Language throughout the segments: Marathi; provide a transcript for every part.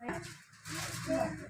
哎呀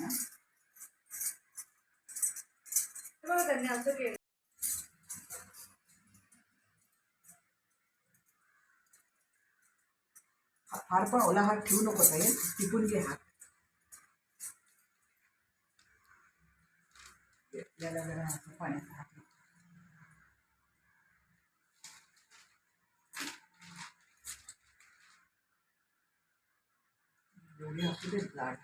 ना बघा त्यांनी असं केलं फार पण ओला हात ठेवू नको ताई टिपून घे हात. आपल्याला जरा असं पाण्याचा हात एवढी असू दे जाड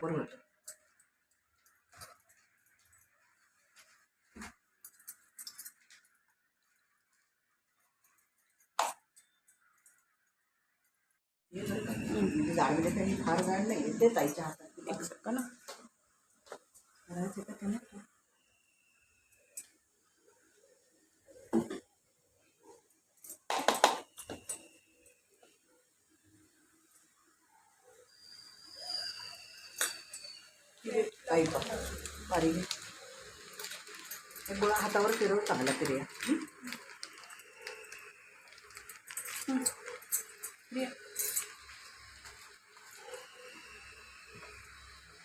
बरोबर बरं का, म्हणजे काही फार जाड नाही ते ताईच्या हातात. एक सक्का ना? करायचं का त्याला काही बारीक गोळा हातावर फिरव चांगला फिरया.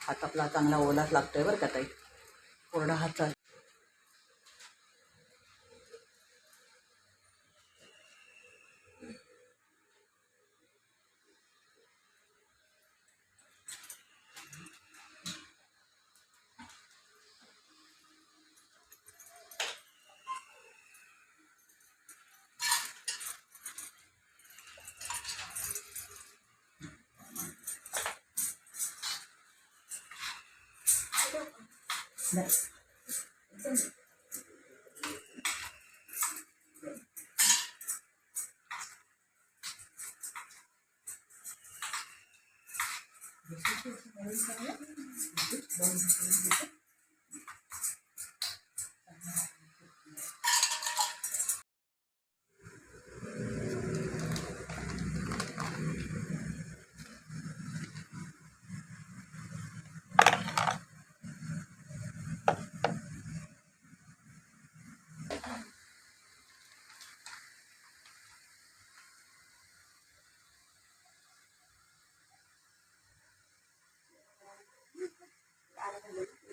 हात आपला चांगला ओलाच लागतोय बरं का ताई. कोरडा हात Đấy. Thank you. absolutely